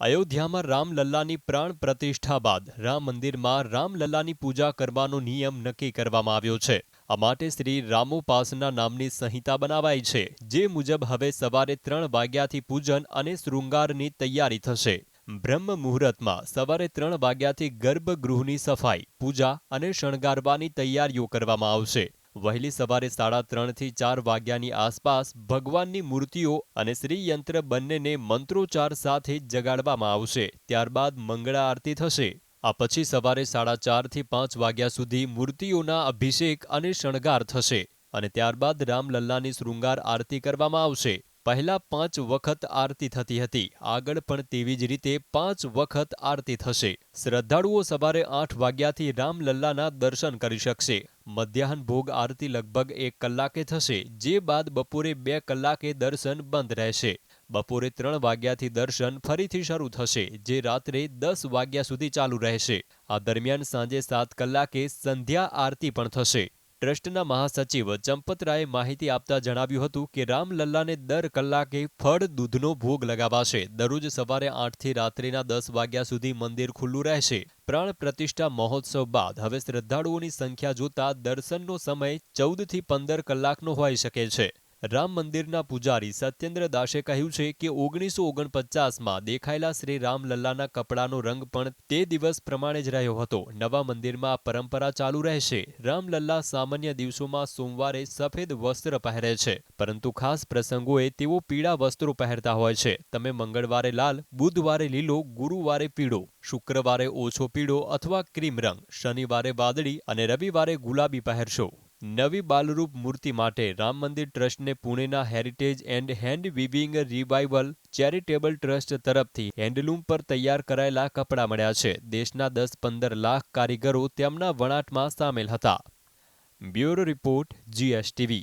અયોધ્યામાં રામલલ્લાની પ્રાણ પ્રતિષ્ઠા બાદ રામ મંદિરમાં રામલલ્લાની પૂજા કરવાનો નિયમ નક્કી કરવામાં આવ્યો છે. આ માટે શ્રી રામોપાસના નામની સંહિતા બનાવાઈ છે, જે મુજબ હવે સવારે ત્રણ વાગ્યાથી પૂજન અને શૃંગારની તૈયારી થશે. બ્રહ્મ મુહૂર્તમાં સવારે ત્રણ વાગ્યાથી ગર્ભગૃહની સફાઈ, પૂજા અને શણગારવાની તૈયારીઓ કરવામાં આવશે. વહેલી સવારે સાડા ત્રણથી ચાર વાગ્યાની આસપાસ ભગવાનની મૂર્તિઓ અને શ્રીયંત્ર બંનેને મંત્રોચ્ચાર સાથે જગાડવામાં આવશે. ત્યારબાદ મંગળા આરતી થશે. આ પછી સવારે સાડા ચારથી પાંચ વાગ્યા સુધી મૂર્તિઓના અભિષેક અને શણગાર થશે અને ત્યારબાદ રામલલ્લાની શૃંગાર આરતી કરવામાં આવશે. પહેલા પાંચ વખત આરતી થતી હતી. આગળ પણ તેવી જ રીતે પાંચ વખત આરતી થશે. શ્રદ્ધાળુઓ સવારે આઠ વાગ્યાથી રામલલ્લાના દર્શન કરી શકશે. મધ્યાહન ભોગ આરતી લગભગ એક કલાકે થશે, જે બાદ બપોરે બે કલાકે દર્શન બંધ રહેશે. બપોરે ત્રણ વાગ્યાથી દર્શન ફરીથી શરૂ થશે, જે રાત્રે દસ વાગ્યા સુધી ચાલુ રહેશે. આ દરમિયાન સાંજે સાત કલાકે સંધ્યા આરતી પણ થશે. ટ્રસ્ટના મહાસચિવ ચંપતરાયે માહિતી આપતા જણાવ્યું હતું કે રામલલ્લાને દર કલાકે ફળ દૂધનો ભોગ લગાવાશે. દરરોજ સવારે આઠથી રાત્રિના દસ વાગ્યા સુધી મંદિર ખુલ્લું રહેશે. પ્રાણ પ્રતિષ્ઠા મહોત્સવ બાદ હવે શ્રદ્ધાળુઓની સંખ્યા જોતા દર્શનનો સમય ચૌદથી પંદર કલાકનો હોઈ શકે છે. રામ મંદિરના પૂજારી સત્યેન્દ્ર દાસે કહ્યું છે કે ઓગણીસો ઓગણપચાસમાં દેખાયેલા શ્રી રામલલ્લાના કપડાનો રંગ પણ તે દિવસ પ્રમાણે જ રહ્યો હતો. નવા મંદિરમાં આ પરંપરા ચાલુ રહેશે. રામલલ્લા સામાન્ય દિવસોમાં સોમવારે સફેદ વસ્ત્ર પહેરે છે. પરંતુ ખાસ પ્રસંગોએ તેઓ પીળા વસ્ત્રો પહેરતા હોય છે. તમે મંગળવારે લાલ, બુધવારે લીલો, ગુરુવારે પીળો, શુક્રવારે ઓછો પીળો અથવા ક્રીમ રંગ, શનિવારે વાદળી અને રવિવારે ગુલાબી પહેરશો. નવી બાલરૂપ મૂર્તિ માટે રામ મંદિર ટ્રસ્ટને પુણેના heritage and hand weaving revival charitable trust તરફથી હેન્ડલૂમ પર તૈયાર કરાયેલા કપડાં મળ્યા છે. દેશના દસ પંદર લાખ કારીગરો તેમના વણાટમાં સામેલ હતા. Bureau report, GSTV.